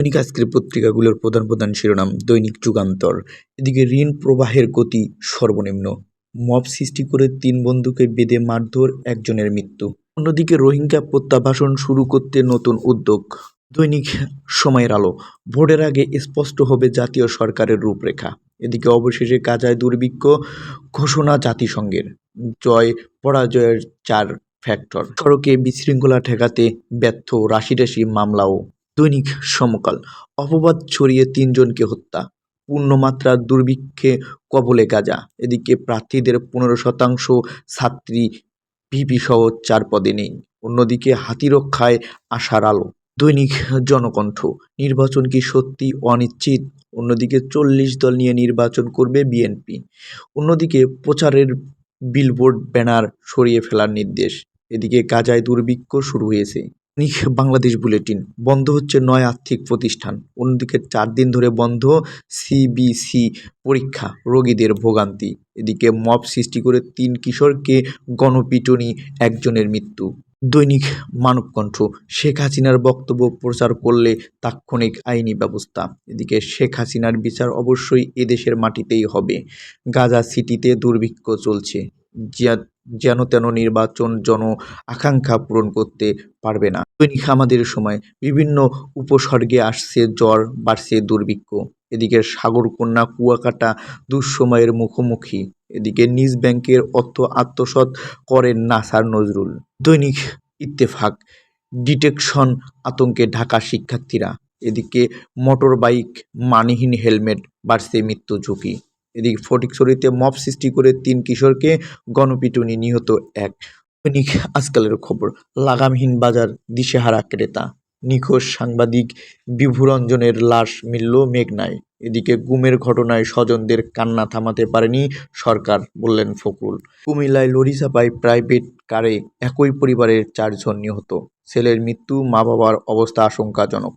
দৈনিক আজকের পত্রিকাগুলোর প্রধান প্রধান শিরোনাম, দৈনিক যুগান্তর। এদিকে ঋণ প্রবাহের গতি সর্বনিম্ন। মব সৃষ্টি করে তিন বন্ধুকে বেঁধে মারধর একজনের মৃত্যু। অন্যদিকে রোহিঙ্গা প্রত্যাবাসন শুরু করতে নতুন উদ্যোগ। দৈনিক সময়ের আলো। ভোটের আগে স্পষ্ট হবে জাতীয় সরকারের রূপরেখা। এদিকে অবশেষে গাজায় দুর্ভিক্ষ ঘোষণা জাতিসংঘের। জয় পরাজয়ের চার ফ্যাক্টর। সড়কে বিশৃঙ্খলা ঠেকাতে ব্যর্থ রাশি রাশি মামলাও। দৈনিক সমকাল। অপবাদ ছড়িয়ে তিনজনকে হত্যা। পূর্ণমাত্রার দুর্ভিক্ষে কবলে গাজা। এদিকে প্রার্থীদের পনেরো শতাংশ ছাত্রী, ভিপি সহ চার পদে নেই। অন্যদিকে হাতিরক্ষায় আশার আলো। দৈনিক জনকণ্ঠ। নির্বাচন কি সত্যি অনিশ্চিত? অন্যদিকে চল্লিশ দল নিয়ে নির্বাচন করবে বিএনপি। অন্যদিকে প্রচারের বিলবোর্ড, ব্যানার সরিয়ে ফেলার নির্দেশ। এদিকে গাজায় দুর্ভিক্ষ শুরু হয়েছে। বাংলাদেশ বুলেটিন। বন্ধ হচ্ছে নয় আর্থিক প্রতিষ্ঠান। অন্যদিকে চার দিন ধরে বন্ধ সিবিসি পরীক্ষা, রোগীদের ভোগান্তি। এদিকে মব সৃষ্টি করে তিন কিশোরকে গণপিটুনি, একজনের মৃত্যু। দৈনিক মানবকণ্ঠ, শেখ হাসিনার বক্তব্য প্রচার করলে তাৎক্ষণিক আইনি ব্যবস্থা। এদিকে শেখ হাসিনার বিচার অবশ্যই এদেশের মাটিতেই হবে। গাজা সিটিতে দুর্ভিক্ষ চলছে। যা- যেন তেন নির্বাচন জন আকাঙ্ক্ষা পূরণ করতে পারবে না। দৈনিক আমাদের সময় বিভিন্ন উপসর্গে আসছে জ্বর, বাড়ছে দুর্ভিক্ষ। এদিকে সাগরকন্যা কুয়াকাটা দুঃসময়ের মুখোমুখি। এদিকে নিজ ব্যাংকের অর্থ আত্মসৎ করেন নাসার নজরুল। দৈনিক ইত্তেফাক, ডিটেকশন আতঙ্কে ঢাকা শিক্ষার্থীরা। এদিকে মোটর বাইক মানহীন হেলমেট, বাড়ছে মৃত্যু ঝুঁকি। এদিকে ফটিকছড়িতে মব সৃষ্টি করে তিন কিশোরকে গণপিটুনি নিহত এক। দৈনিক আজকালের খবর, লাগামহীন বাজার, দিশেহারা ক্রেতা, নিখোঁজ সাংবাদিক বিভুরঞ্জনের লাশ মিলল মেঘনায়। এদিকে গুমের ঘটনায় স্বজনদের কান্না থামাতে পারেনি সরকার, বললেন ফখরুল। কুমিল্লায় লরি চাপায় প্রাইভেট কারে একই পরিবারের চারজন নিহত। ছেলের মৃত্যু মা বাবার অবস্থা আশঙ্কাজনক।